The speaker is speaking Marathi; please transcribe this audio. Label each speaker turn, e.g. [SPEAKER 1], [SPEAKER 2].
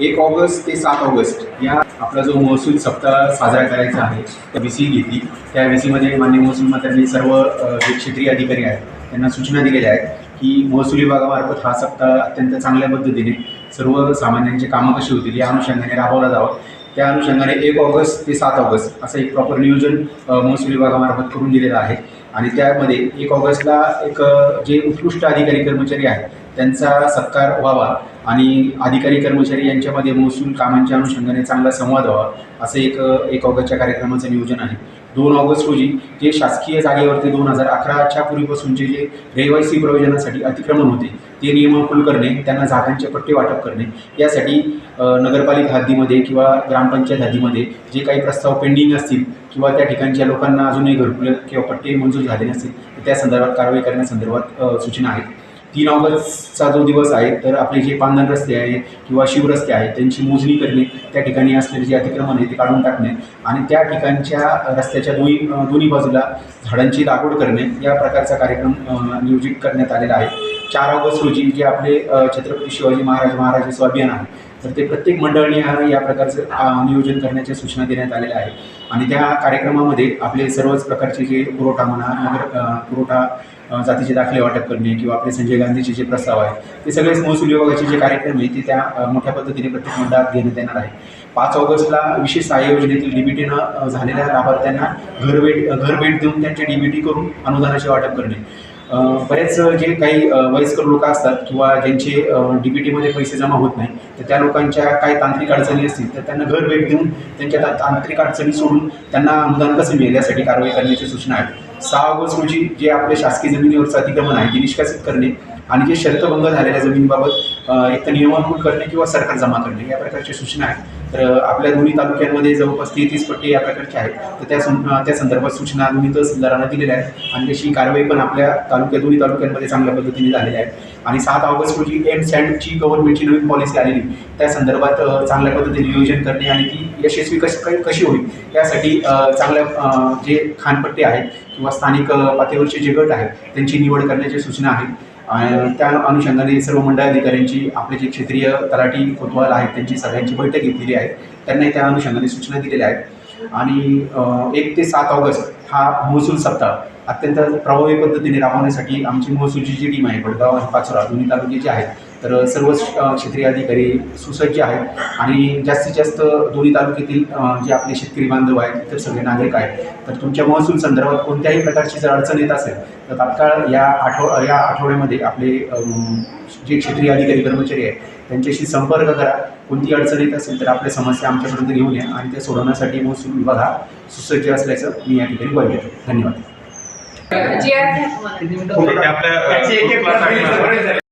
[SPEAKER 1] एक ऑगस्ट ते सात ऑगस्ट या आपला जो महसूल सप्ताह साजरा करायचा आहे त्या व्ही सी घेतली. त्या व्ही सीमध्ये मान्य महसूल मंत्र्यांनी सर्व जे क्षेत्रीय अधिकारी आहेत त्यांना सूचना दिलेल्या आहेत की महसूल विभागामार्फत हा सप्ताह अत्यंत चांगल्या पद्धतीने सर्वसामान्यांची कामं कशी होतील या अनुषंगाने राबवला जावं. त्या अनुषंगाने एक ऑगस्ट ते सात ऑगस्ट असं एक प्रॉपर नियोजन महसूल विभागामार्फत करून दिलेलं आहे. आणि त्यामध्ये एक ऑगस्टला एक जे उत्कृष्ट अधिकारी कर्मचारी आहेत त्यांचा सत्कार व्हावा आणि अधिकारी कर्मचारी यांच्यामध्ये महसूल कामांच्या अनुषंगाने चांगला संवाद व्हावा असं एक एक ऑगस्टच्या कार्यक्रमाचं नियोजन आहे. दोन ऑगस्ट रोजी जे शासकीय जागेवरती दोन हजार अकराच्या पूर्वीपासूनचे जे रहिवासी प्रयोजनासाठी अतिक्रमण होते ते नियमाकुल करणे त्यांना जागांचे पट्टे वाटप करणे यासाठी नगरपालिका हद्दीमध्ये किंवा ग्रामपंचायत हद्दीमध्ये जे काही प्रस्ताव पेंडिंग असतील किंवा त्या ठिकाणच्या लोकांना अजूनही घरकुल किंवा पट्टे मंजूर झाले नसतील तर त्या संदर्भात कारवाई करण्यासंदर्भात सूचना आहेत. तीन ऑगस्टचा जो दिवस आहे तर आपले जे पांधन रस्ते आहे किंवा शिवरस्ते आहेत त्यांची मोजणी करणे त्या ठिकाणी असलेले जे अतिक्रमण आहे ते काढून टाकणे आणि त्या ठिकाणच्या रस्त्याच्या दोन्ही दोन्ही बाजूला झाडांची लागवड करणे या प्रकारचा कार्यक्रम नियोजित करण्यात आलेला आहे. चार ऑगस्ट रोजी जे आपले छत्रपती शिवाजी महाराज महाराज अभियान आहे. तर ते प्रत्येक मंडळाने या प्रकारचं नियोजन करण्याच्या सूचना देण्यात आलेल्या आहेत. आणि त्या कार्यक्रमामध्ये आपले सर्वच प्रकारचे जे पुरवठा म्हणा नगर पुरवठा जातीचे दाखले वाटप करणे किंवा आपले संजय गांधीचे जे प्रस्ताव आहेत ते सगळेच महसूल विभागाचे जे कार्यक्रम आहे ते त्या मोठ्या पद्धतीने प्रत्येक मंडळात घेण्यात येणार आहे. पाच ऑगस्टला विशेष सहाय्य योजनेतील डीबीटीनं झालेल्या लाभार्थ्यांना घर भेट घर भेट देऊन त्यांचे डीबीटी करून अनुदानाचे वाटप करणे. बरेच जे काही वयस्कर लोक असतात किंवा ज्यांचे डी बी टीमध्ये पैसे जमा होत नाही तर त्या लोकांच्या काही तांत्रिक अडचणी असतील तर त्यांना घर भेट देऊन त्यांच्या ता- तांत्रिक अडचणी सोडून त्यांना अनुदान कसं मिळेल यासाठी कारवाई करण्याची सूचना आहे. सहा ऑगस्ट रोजी जे आपल्या शासकीय जमिनीवरचं अतिक्रमण आहे ते निष्कासित करणे आणि जे शर्तभंग झालेल्या जमिनीबाबत एक तर नियमानुकूल करणे किंवा सरकार जमा करणे या प्रकारच्या सूचना आहेत. तर आपल्या दोन्ही तालुक्यांमध्ये जवळपास तेहतीस पट्टे या प्रकारचे आहेत. तर त्या त्या संदर्भात सूचना दोन्ही तहसीलदारांना दिलेल्या आहेत. आणि तशी कारवाई पण आपल्या तालुक्या दोन्ही तालुक्यांमध्ये चांगल्या पद्धतीने झालेल्या आहेत आणि सात ऑगस्ट रोजी एम सँडची गव्हर्नमेंटची नवीन पॉलिसी आलेली. त्या संदर्भात चांगल्या पद्धतीने नियोजन करणे आणि ती यशस्वी कशी कशी होईल यासाठी चांगल्या जे खानपट्टे आहेत किंवा स्थानिक पातळीवरचे जे गट आहेत त्यांची निवड करण्याच्या सूचना आहेत. त्या अनुषंगाने सर्व मंडळ अधिकाऱ्यांची आपले जे क्षेत्रीय तलाठी कोतवाल आहेत त्यांची सगळ्यांची बैठक घेतलेली आहे. त्यांनी त्या अनुषंगाने सूचना दिलेल्या आहेत. आणि एक ते सात ऑगस्ट हा महसूल सप्ताह अत्यंत प्रभावी पद्धतीने राबवण्यासाठी आमची महसूलची जी टीम आहे बडगाव आणि पाचोरा दोन्ही तालुके जे आहेत तर सर्व क्षेत्रीय अधिकारी सुसज्ज आहेत आणि जास्तीत जास्त दोन्ही तालुक्यातील जे आपले शेतकरी बांधव आहेत इतर सगळे नागरिक आहेत तर तुमच्या महसूल संदर्भात कोणत्याही प्रकारची जर अडचण येत असेल तर तात्काळ या आठव या आठवड्यामध्ये आपले जे क्षेत्रीय अधिकारी कर्मचारी आहेत त्यांच्याशी संपर्क करा. कोणती अडचण येत असेल तर आपल्या समस्या आमच्यापर्यंत घेऊन या आणि त्या सोडवण्यासाठी महसूल विभाग हा सुसज्ज असल्याचं मी या ठिकाणी देतो धन्यवाद.